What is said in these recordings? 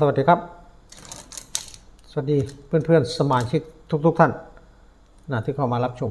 สวัสดีครับ สวัสดีเพื่อนๆสมาชิกทุกๆทท่านนะที่เข้ามารับชม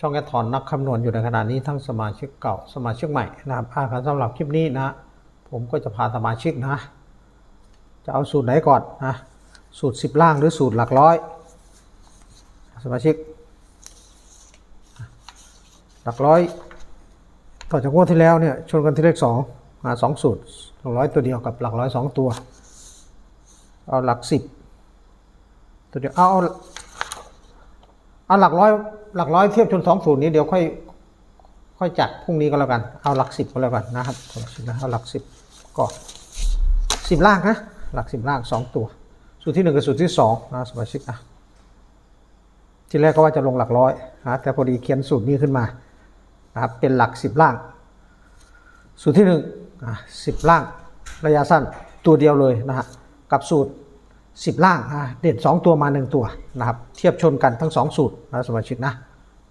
ช่องแอดทอนนักคำนวณอยู่ในขณะนี้ทั้งสมาชิกเก่าสมาชิกใหม่นะครับอาครับสำหรับคลิปนี้นะ ผมก็จะพาสมาชิกนะ จะเอาสูตรไหนก่อนนะสูตร 10 ล่างหรือสูตรหลักร้อย สมาชิก หลักร้อย ต่อจากงวดที่แล้วเนี่ยชนกันที่เลขสองมาสองสูตรหลักร้อยตัวเดียวกับหลักร้อยสองตัว เอาหลักสิบตัวเดียวเอาเอาเอาหลักร้อยหลักร้อยเทียบชนสองสูตรนี้เดี๋ยวค่อยค่อยจัดพรุ่งนี้ก็แล้วกัน เอาหลักสิบก็แล้วกันนะครับเอาหลักสิบนะเอาหลักสิบก่อนสิบล่างนะหลักสิบล่างสองตัวสูตรที่หนึ่งกับสูตรที่สองนะสมาชิกนะทีแรกก็ว่าจะลงหลักร้อยนะแต่พอดีเขียนสูตรนี้ขึ้นมานะครับเป็นหลักสิบล่าง สูตรที่หนึ่งสิบล่างระยะสั้นตัวเดียวเลยนะฮะ กับสูตร 10 ล่างอะเด่น 2 ตัวมา 1 ตัวนะครับ เทียบชนกันทั้ง 2 สูตรนะสมาชิกนะ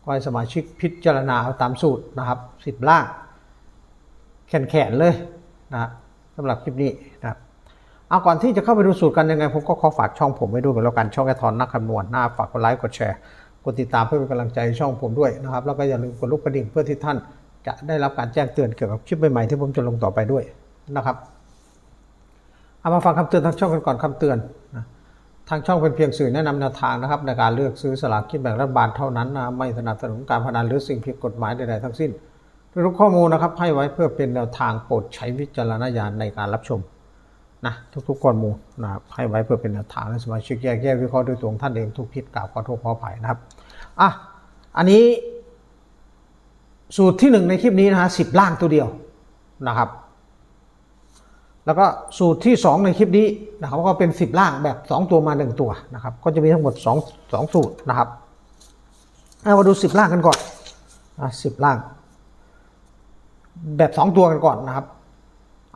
ก็ให้สมาชิกพิจารณาตามสูตรนะครับ 10 ล่าง แขนแขนๆเลยนะสำหรับคลิปนี้นะครับเอาก่อนที่จะเข้าไปดูสูตรกันยังไง ผมก็ขอฝากช่องผมไว้ด้วยกันแล้วกันช่องแอทอนนักคำนวณหน้าฝากกดไลค์กดแชร์กดติดตามเพื่อเป็นกำลังใจช่องผมด้วยนะครับ แล้วก็อย่าลืมกดลูกกระดิ่งเพื่อที่ท่านจะได้รับการแจ้งเตือนเกี่ยวกับคลิปใหม่ๆที่ผมจะลงต่อไปด้วยนะครับ เอามาฟังคำเตือนทางช่องกันก่อนคำเตือนนะทางช่องเป็นเพียงสื่อแนะนำแนวทางนะครับในการเลือกซื้อสลากกินแบ่งรัฐบาลเท่านั้นนะไม่สนับสนุนการพนันหรือสิ่งผิดกฎหมายใดๆทั้งสิ้นทุกข้อมูลนะครับให้ไว้เพื่อเป็นแนวทางโปรดใช้วิจารณญาณในการรับชมนะทุกๆข้อมูลนะครับให้ไว้เพื่อเป็นแนวทางให้สมาชิกแยกแยะวิเคราะห์ด้วยตัวของท่านเองทุกผิดกล่าวขอโทษขออภัยนะครับอะอันนี้สูตรที่หนึ่งในคลิปนี้นะฮะสิบล่างตัวเดียวนะครับ แล้วก็สูตรที่ 2 ในคลิปนี้นะครับก็เป็น 10 ล่างแบบ 2 ตัวมา 1 ตัวนะครับก็จะมีทั้งหมด 2 2 สูตรนะครับเอามาดู 10 ล่างกันก่อนอะ10ล่าง แบบ 2 ตัวกันก่อนนะครับ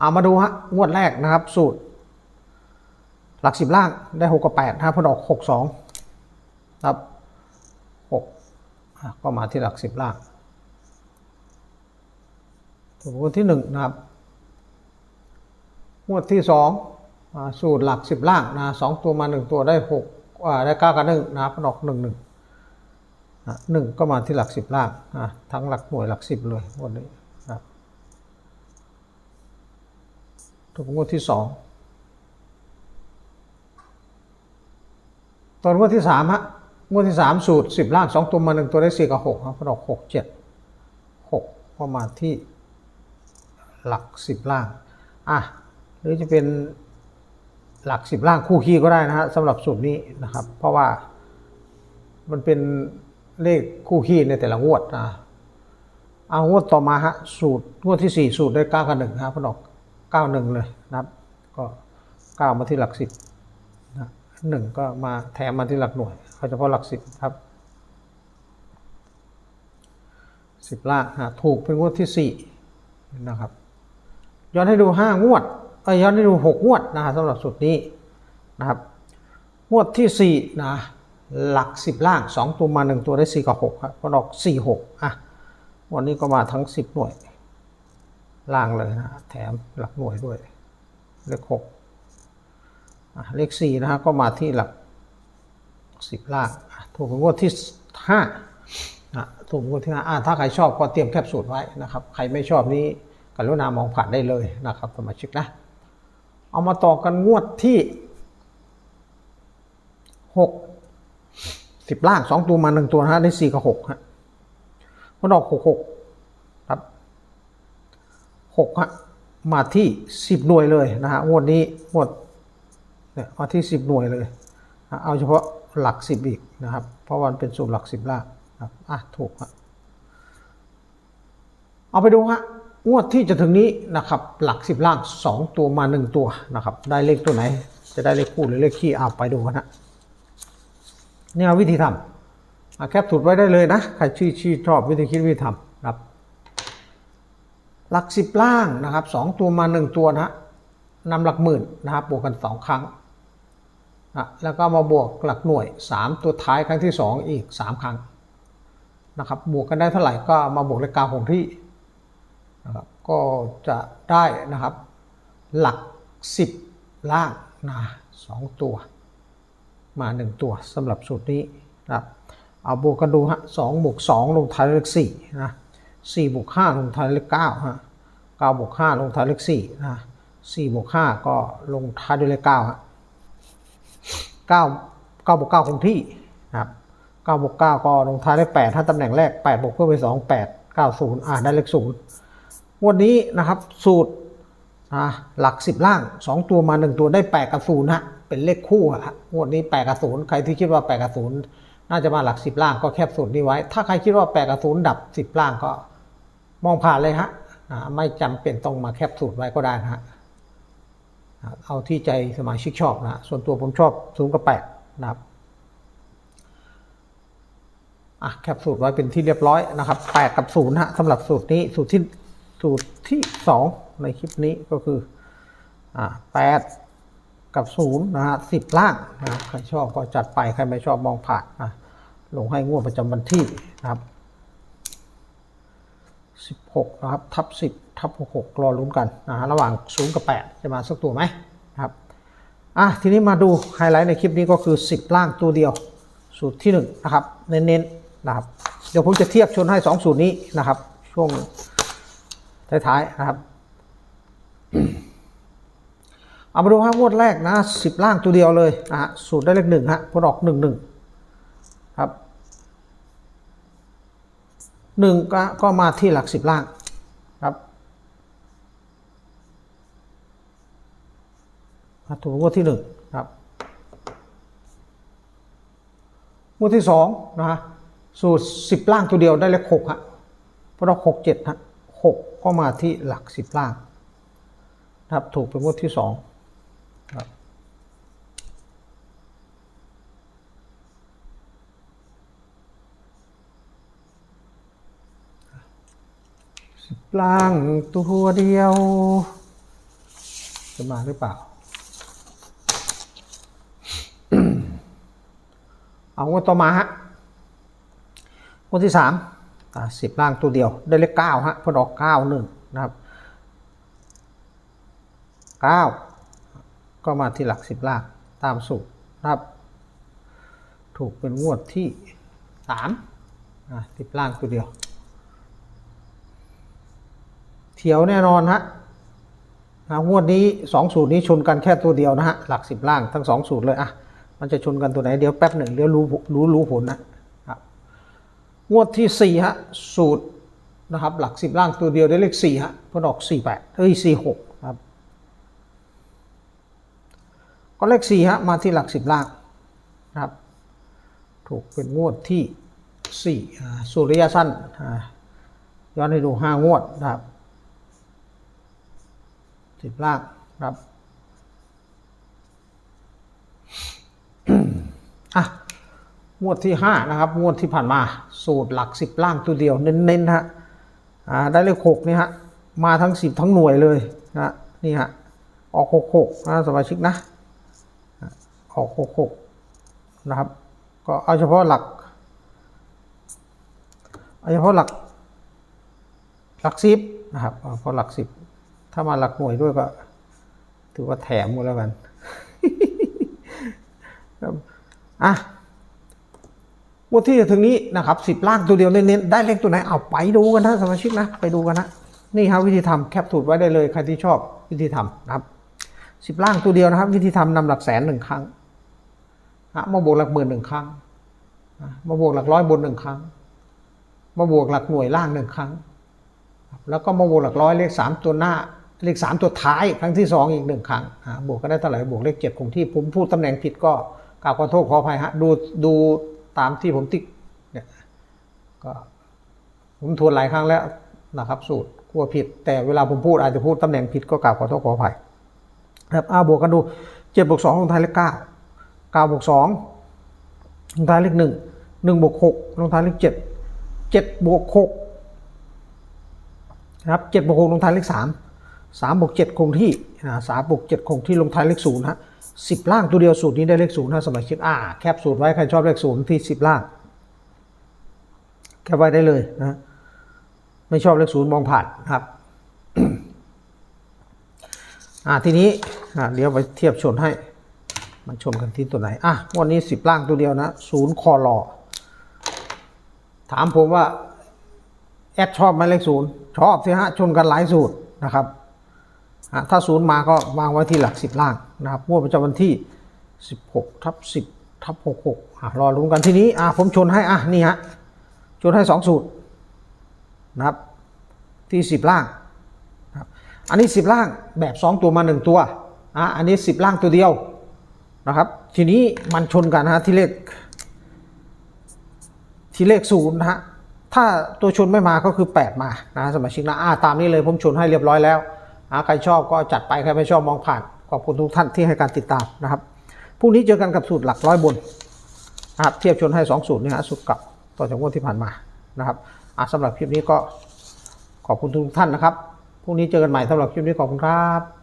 เอามาดูฮะงวดแรกนะครับ สูตร หลัก 10 ล่างได้ 6 กับ8นะครับพอดอก 6 2ครับ6ก็มาที่หลัก 10 ล่างสูตรที่ 1 นะครับ งวดที่สองสูตรหลักสิบล่างนะสองตัวมาหนึ่งตัวได้หกได้เก้ากับหนึ่งนะครับดอกหนึ่งหนึ่งหนึ่งก็มาที่หลักสิบล่างอะทั้งหลักหน่วยหลักสิบเลยงวดนี้นะครับถูกงวดที่สองตอนงวดที่สามฮะงวดที่สามสูตรสิบล่างสองตัวมาหนึ่งตัวได้สี่กับหกครับดอกหกเจ็ดหกก็มาที่หลักสิบล่างอะ หรือจะเป็นหลักสิบล่างคู่คีก็ได้นะฮะสำหรับสูตรนี้นะครับ เพราะว่ามันเป็นเลขคู่คีในแต่ละงวดนะเอางวดต่อมาฮะสูตรงวดที่สี่สูตรได้เก้ากับหนึ่งครับพอดอกเก้าหนึ่งเลยนะครับ ก็เก้ามาที่หลักสิบนะหนึ่งก็มาแถมมาที่หลักหน่วยเอาเฉพาะหลักสิบครับสิบล่างฮะถูกเป็นงวดที่สี่นะครับ ย้อนให้ดูห้างวด เอ้ยย้อนให้ดูหกงวดนะฮะสำหรับสุดนี้นะครับงวดที่สี่นะหลักสิบล่างสองตัวมาหนึ่งตัวได้สี่กับหกครับก็ดอกสี่หกอะวันนี้ก็มาทั้งสิบหน่วย ล่างเลยนะแถมหลักหน่วยด้วย เลขหกอะเลขสี่นะฮะก็มาที่หลักสิบล่างถูกเป็นงวดที่ห้าอะถูกเป็นงวดที่ห้าอะถ้าใครชอบก็เตรียมแคปสูตรไว้นะครับ ใครไม่ชอบนี้กรุณามองผ่านได้เลยนะครับสมาชิกนะ เอามาต่อกันงวดที่หกสิบล่างสองตัวมาหนึ่งตัวนะฮะได้สี่กับหกฮะมันออกหกหกครับหกฮะมาที่สิบหน่วยเลยนะฮะงวดนี้งวดเนี่ยมาที่สิบหน่วยเลยเอาเฉพาะหลักสิบอีกนะครับ เพราะวันเป็นสูตรหลักสิบล่างครับอะถูกฮะเอาไปดูฮะ งวดที่จะถึงนี้นะครับหลักสิบล่างสองตัวมาหนึ่งตัวนะครับได้เลขตัวไหน จะได้เลขคู่หรือเลขขี้เอาไปดูกันฮะเนี่เอาวิธีทำอะแคปถูดไว้ได้เลยนะใครชื่อชื่อชอบวิธีคิดวิธีทำนะครับ หลักสิบล่างนะครับสองตัวมาหนึ่งตัวนะนำหลักหมื่นนะครับบวกกันสองครั้งอะแล้วก็มาบวกหลักหน่วยสามตัวท้ายครั้งที่สองอีกสามครั้งนะครับบวกกันได้เท่าไหร่ก็มาบวกเลขกลางของที่ นะครับก็จะได้นะครับหลักสิบล่างนะสองตัว มาหนึ่งตัวสำหรับสูตรนี้นะครับเอาบวกกันดูฮะสองบวกสองลงท้ายเลขสี่นะสี่บวกห้าลงท้ายเลขเก้าฮะเก้าบวกห้าลงท้ายเลขสี่นะสี่บวกห้าก็ลงท้ายด้วยเลขเก้าฮะเก้าเก้าบวกเก้าคงที่นะครับเก้าบวกเก้าก็ลงท้ายด้วยแปดถ้าตำแหน่งแรกแปดบวกเพิ่มไปสองแปดเก้าศูนย์อ่าได้เลขศูนย์ งวันนี้นะครับสูตรหลักสิบล่างสองตัวมาหนึ่งตัวได้แปดกับศูนย์ฮะเป็นเลขคู่อะฮะงวดนี้แปดกับศูนย์ใครที่คิดว่าแปดกับศูนย์น่าจะมาหลักสิบล่างก็แคบสูตรนี้ไว้ ถ้าใครคิดว่าแปดกับศูนย์ดับสิบล่างก็มองผ่านเลยฮะไม่จำเป็นต้องมาแคบสูตรไว้ก็ได้นะฮะเอาที่ใจสมาชิกชอบนะฮะส่วนตัวผมชอบศูนย์กับแปดนะครับอะแคปสูตรไว้เป็นที่เรียบร้อยนะครับแปดกับศูนย์ฮะสำหรับสูตรนี้สูตรที่ สูตรที่สองในคลิปนี้ก็คืออ่าแปดกับศูนย์นะฮะสิบล่างนะใครชอบก็จัดไปใครไม่ชอบมองผ่านนะลงให้งวดประจำวันที่นะครับสิบหกนะครับทับสิบทับหกหกรอลุ้นกันนะฮะระหว่างศูนย์กับแปดจะมาสักตัวไหมนะครับอะทีนี้มาดูไฮไลท์ในคลิปนี้ก็คือ10ล่างตัวเดียว สูตรที่1นะครับเน้นๆนะครับเดี๋ยวผมจะเทียบชนให้2สูตรนี้นะครับช่วง ท้ายๆนะครับ เอามาดูครับงวดแรกนะ10ล่างตัวเดียวเลยนะฮะสูตรได้เลขหนึ่งฮะผลออกหนึ่งหนึ่งครับหนึ่งก็ก็มาที่หลักสิบล่างครับถูกงวดที่หนึ่งครับงวดที่สองนะฮะสูตรสิบล่างตัวเดียวได้เลขหกฮะพราะเราหกเจ็ดฮะ หกก็มาที่หลักสิบล่างนะครับถูกเป็นงวดที่สองครับสิบล่างตัวเดียว จะมาหรือเปล่า เอางวดต่อมาฮะงวดที่สาม สิบล่างตัวเดียวได้เลขเก้าฮะพอดอกเก้าหนึ่งนะครับเก้าก็มาที่หลักสิบล่างตามสูตรนะครับ ถูกเป็นงวดที่สามสิบล่างตัวเดียว เถียวแน่นอนฮะนะงวดนี้สองสูตรนี้ชนกันแค่ตัวเดียวนะฮะหลักสิบล่างทั้งสองสูตรเลยอะมันจะชนกันตัวไหนเดี๋ยวแป๊บหนึ่งเดี๋ยวรู้รู้รู้ผลนะ งวดที่สี่ฮะ สูตรนะครับ หลักสิบล่างตัวเดียวได้เลขสี่ฮะพอดอกสี่แปดเอ้ยสี่หกครับ ก็เลขสี่ฮะ มาที่หลักสิบล่างนะครับ ถูกเป็นงวดที่สี่สูตรระยะสั้น ย้อนให้ดูห้างวดนะครับสิบล่างครับ อะ งวดที่ห้านะครับ งวดที่ผ่านมา สูตรหลักสิบล่างตัวเดียวเน้นๆฮะอ่าได้เลขหกนี่ฮะมาทั้งสิบทั้งหน่วยเลยนะนี่ฮะออกหกหกนะสมาชิกนะออกหกหกนะครับ ก็เอาเฉพาะหลักเอาเฉพาะหลักหลักสิบนะครับเอาเฉพาะหลักสิบถ้ามาหลักหน่วยด้วยก็ ถือว่าแถมหมดแล้วกันครับอะ งวดที่จะถึงนี้นะครับสิบล่างตัวเดียวเน้นๆได้เลขตัวไหนเอาไปดูกันนะสมาชิกนะไปดูกันนะนี่ครับวิธีทำแคปสูตรไว้ได้เลยใครที่ชอบวิธีทำนะครับสิบล่างตัวเดียวนะครับ วิธีทำนำหลักแสนหนึ่งครั้งมาบวกหลักหมื่นหนึ่งครั้งมาบวกหลักร้อยบนหนึ่งครั้ง มาบวกหลักหน่วยล่างหนึ่งครั้ง แล้วก็มาบวกหลักร้อยเลขสามตัวหน้าเลขสามตัวท้ายครั้งที่สองอีกหนึ่งครั้งบวกกันได้เท่าไหร่บวกเลขเจ็ดคงที่ผมพูดตำแหน่งผิดก็กราบขอโทษขออภัยฮะดูดู ตามที่ผมติ๊กเนี่ยก็ผมทวนหลายครั้งแล้วนะครับสูตรกลัวผิด แต่เวลาผมพูดอาจจะพูดตำแหน่งผิดก็กราบขอโทษขออภัยครับอาบวกกันดูเจ็ดบวกสองลงท้ายเลขเก้าเก้าบวกสองลงท้ายเลขหนึ่งหนึ่งบวกหกลงท้ายเลขเจ็ดเจ็ดบวกหกนะครับเจ็ดบวกหกลงท้ายเลขสามสามบวกเจ็ดคงที่สามบวกเจ็ดคงที่ลงท้ายเลขศูนย์ฮะ สิบล่างตัวเดียวสูตรนี้ได้เลขศูนย์ฮะสมัยชิดอ่าแคปสูตรไว้ใครชอบเลขศูนย์ที่สิบล่าง แคปไว้ได้เลยนะไม่ชอบเลขศูนย์มองผ่านครับอ่าทีนี้อะเดี๋ยวไปเทียบชนให้ มันชนกันที่ตัวไหนอะวันนี้สิบล่างตัวเดียวนะศูนย์คอรอถามผมว่าแอดชอบไหมเลขศูนย์ชอบสิฮะชนกันหลายสูตรนะครับ ถ้าศูนย์มาก็วางไว้ที่หลักสิบล่างนะครับงวดประจำวันที่สิบหกทับสิบทับหกหกอะรอลุ้นกันทีนี้อะผมชนให้อะนี่ฮะชนให้สองสูตรนะครับที่สิบล่างนะครับอันนี้สิบล่างแบบสองตัวมาหนึ่งตัวอะอันนี้สิบล่างตัวเดียวนะครับ ทีนี้มันชนกันนะฮะที่เลขที่เลขศูนย์นะฮะถ้าตัวชนไม่มาก็คือ 8 มานะสมาชิกนะอ่าตามนี้เลยผมชนให้เรียบร้อยแล้ว ใครชอบก็จัดไป ใครไม่ชอบมองผ่าน ขอบคุณทุกท่านที่ให้การติดตามนะครับพรุ่งนี้เจอกันกับสูตรหลักร้อยบนนะครับเทียบชนให้ 2 สูตรนี่ฮะสูตรกับต่อจากงวดที่ผ่านมานะครับอ่าสำหรับคลิปนี้ก็ขอบคุณทุกท่านนะครับพรุ่งนี้เจอกันใหม่สำหรับคลิปนี้ขอบคุณครับ